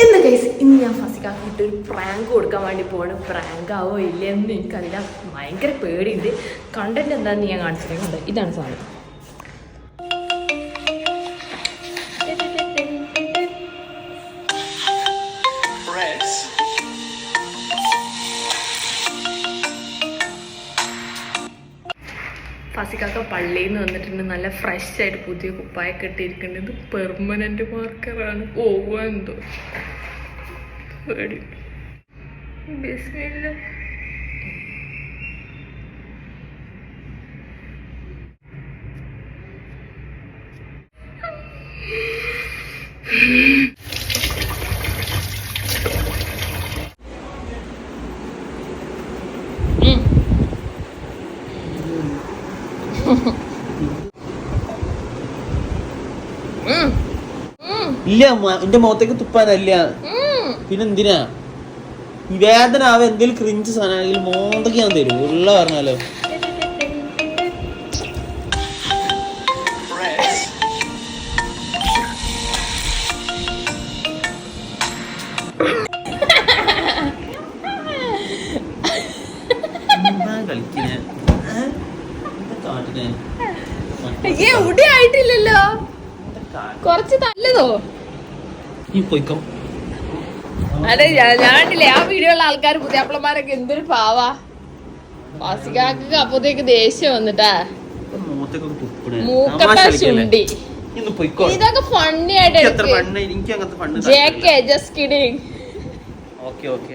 ഇന്ന് കേസ് ഇന്ന് ഞാൻ ഫസിക്കാക്കിട്ട് ഒരു പ്രാങ്ക് കൊടുക്കാൻ വേണ്ടി പോകണം പ്രാങ്ക് ആവോ ഇല്ലയെന്ന് എനിക്കറിയില്ല. ഭയങ്കര പേടിയുണ്ട്. കണ്ടന്റ് എന്താണെന്ന് ഞാൻ കാണിച്ചിട്ടുണ്ട്. ഇതാണ് സാധനം. ഫസിക്കാക്ക പള്ളിയിൽ നിന്ന് വന്നിട്ടുണ്ട്. നല്ല ഫ്രഷ് ആയിട്ട് പുതിയ കുപ്പായൊക്കെ ഇട്ടിരിക്കുന്നത് പെർമനന്റ് മാർക്കറാണ് ഓ എന്തോ. ബിസ്മില്ല. ഇല്ല എന്റെ മുഖത്തേക്ക് തുപ്പാനല്ല. പിന്നെ എന്തിനാ? ഈ വേദന ആവ എന്തെങ്കിലും ക്രിഞ്ച് സാധനമാണെങ്കിൽ മോന്തക്ക് ഞാൻ തരും. ഉള്ള പറഞ്ഞാലോ. Press. ഏ? എന്താ ആയിട്ടില്ലല്ലോ. കൊറച്ച് നല്ലതോ ഈ പൊയ്ക്കോ. അതെ ഞാനില്ലേ ആ വീഡിയോ ഉള്ള ആൾക്കാർ പുതിയാപ്പിളമാരൊക്കെ എന്തൊരു പാവാ. വാസികാക്ക് അപ്പത്തേക്ക് ദേഷ്യം വന്നിട്ടാ. ഇന്ന് പൊയ്ക്കോ. ഇതൊക്കെ ഫണ്ണി ആയിട്ട് J K just kidding okay okay